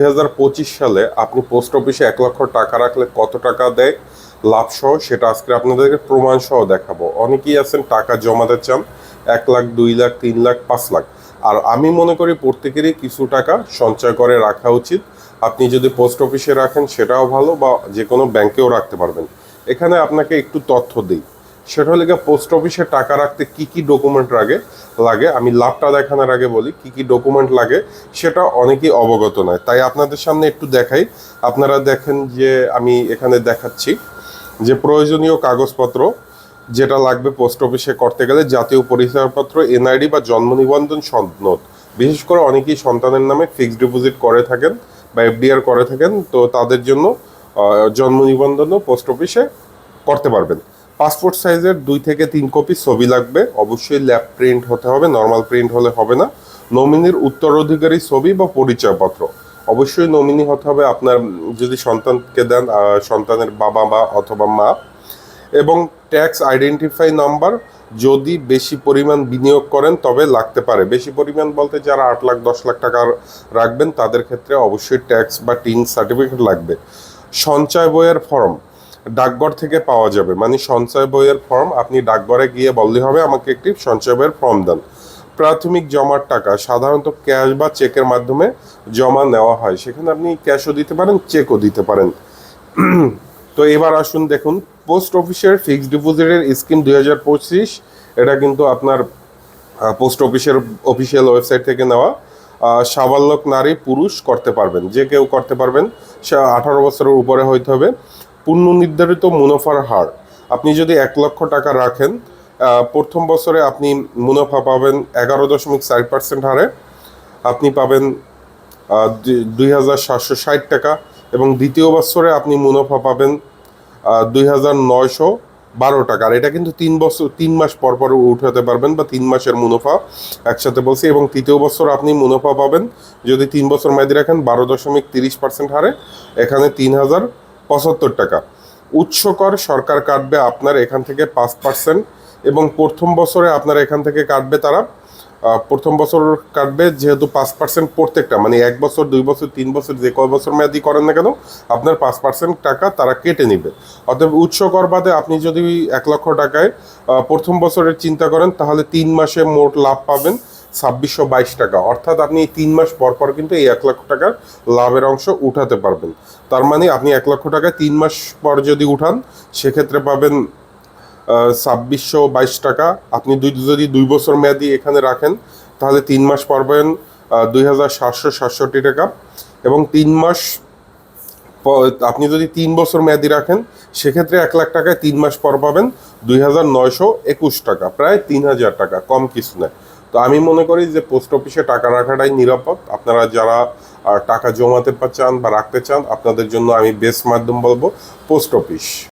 দুই হাজার পঁচিশ সালে আপনি পোস্ট অফিসে এক লক্ষ টাকা রাখলে কত টাকা দেয়? লাভ সহ সেটা আজকে আপনাদেরকে প্রমাণ সহ দেখাবো। অনেকেই আছেন, টাকা জমাতে চান, এক লাখ, দুই লাখ, তিন লাখ, পাঁচ লাখ। আর আমি মনে করি প্রত্যেকেরই কিছু টাকা সঞ্চয় করে রাখা উচিত। আপনি যদি পোস্ট অফিসে রাখেন সেটাও ভালো বা যে কোনো ব্যাংকেও রাখতে পারবেন। এখানে আপনাকে একটু তথ্য দিই। সেটা হলে পোস্ট অফিসে টাকা রাখতে কি কি ডকুমেন্ট লাগে লাগে। আমি লাভটা দেখানোর আগে বলি, কি কি ডকুমেন্ট লাগে, সেটা অনেকেই অবগত নয়। তাই আপনাদের সামনে একটু দেখাই। আপনারা দেখেন যে আমি এখানে দেখাচ্ছি যে প্রয়োজনীয় কাগজপত্র যেটা লাগবে পোস্ট অফিসে করতে গেলে, জাতীয় পরিচয়পত্র এনআইডি বা জন্ম নিবন্ধন সনদ। বিশেষ করে অনেকেই সন্তানের নামে ফিক্সড ডিপোজিট করে থাকেন বা এফডিআর করে থাকেন, তো তাদের জন্য জন্ম নিবন্ধনও পোস্ট অফিসে করতে পারবেন। পাসপোর্ট সাইজের দুই থেকে তিন কপি ছবি লাগবে। অবশ্যই ল্যাব প্রিন্ট হতে হবে নর্মাল প্রিন্ট হলে হবে না। নমিনির উত্তরাধিকারী ছবি বা পরিচয়পত্র। অবশ্যই নমিনি হতে হবে আপনার, যদি সন্তানকে দেন সন্তানের বাবা বা অথবা মা। এবং ট্যাক্স আইডেন্টিফাই নাম্বার যদি বেশি পরিমাণ বিনিয়োগ করেন, তবে লাগতে পারে। বেশি পরিমাণ বলতে যারা আট লাখ, দশ লাখ টাকা রাখবেন, তাদের ক্ষেত্রে অবশ্যই ট্যাক্স বা টিন সার্টিফিকেট লাগবে। সঞ্চয় বইয়ের ফর্ম ডাকঘর থেকে পাওয়া যাবে। মানে সঞ্চয় বইয়ের ফর্ম আপনি ডাকঘরে গিয়ে বললে হবে, আমাকে একটি সঞ্চয় বইয়ের ফর্ম দেন। প্রাথমিক জমার টাকা, সাধারণত ক্যাশ বা চেকের মাধ্যমে জমা নেওয়া হয়। সেখানে আপনি ক্যাশও দিতে পারেন চেকও দিতে পারেন। তো এবার আসুন, দেখুন পোস্ট অফিসের ফিক্সড ডিপোজিটের স্কিম দুই হাজার পঁচিশ, এটা কিন্তু আপনার পোস্ট অফিসের অফিসিয়াল ওয়েবসাইট থেকে নেওয়া। সাবালক নারী পুরুষ করতে পারবেন, যে কেউ করতে পারবেন, সে আঠারো বছরের উপরে হইতে হবে। পূর্ণ নির্ধারিত মুনাফার হার আপনি যদি এক লক্ষ টাকা রাখেন প্রথম বছরে আপনি মুনাফা পাবেন এগারো দশমিক চার পার্সেন্ট হারে। আপনি পাবেন দুই হাজার সাতশো ষাট টাকা এবং দ্বিতীয় বছরে আপনি মুনাফা পাবেন দুই হাজার নয়শো বারো টাকা। আর এটা কিন্তু তিন বছর, তিন মাস পর পর উঠাতে পারবেন বা তিন মাসের মুনাফা একসাথে বলছি এবং তৃতীয় বছর আপনি মুনাফা পাবেন। যদি তিন বছর মেয়াদি রাখেন, বারো দশমিক তিরিশ পার্সেন্ট হারে। এখানে তিন হাজার পঁচাত্তর টাকা। উৎস কর সরকার কাটবে আপনার এখান থেকে পাঁচ পার্সেন্ট এবং প্রথম বছরে আপনার এখান থেকে কাটবে তারা প্রথম বছর কাটবে যেহেতু পাঁচ পার্সেন্ট প্রত্যেকটা মানে এক বছর, দুই বছর, তিন বছর, যে কয় বছর মেয়াদি করেন না কেন, আপনার পাঁচ পার্সেন্ট টাকা তারা কেটে নেবে। অতএব উৎস কর বাদে আপনি যদি এক লক্ষ টাকায় প্রথম বছরের চিন্তা করেন তাহলে তিন মাসে মোট লাভ পাবেন ছাব্বিশশো বাইশ টাকা। অর্থাৎ আপনি এই তিন মাস পর পর কিন্তু এই এক লক্ষ টাকার লাভের অংশ উঠাতে পারবেন। তার মানে আপনি এক লক্ষ টাকায় তিন মাস পর যদি উঠান, সেক্ষেত্রে পাবেন ছাব্বিশশো বাইশ টাকা। আপনি যদি দুই বছর মেয়াদি এখানে রাখেন, তাহলে তিন মাস পর পাবেন দুই হাজার সাতশো সাতষট্টি টাকা। এবং তিন মাস আপনি যদি তিন বছর মেয়াদি রাখেন, সেক্ষেত্রে এক লাখ টাকায় তিন মাস পর পাবেন, দুই হাজার নয়শো একুশ টাকা। প্রায় তিন হাজার টাকা, কম কিছু নয় তো আমি মনে করি যে পোস্ট অফিসে টাকা রাখাটাই নিরাপদ। আপনারা যারা টাকা জমাতে চান বা রাখতে চান, আপনাদের জন্য আমি বেস্ট মাধ্যম বলব পোস্ট অফিস।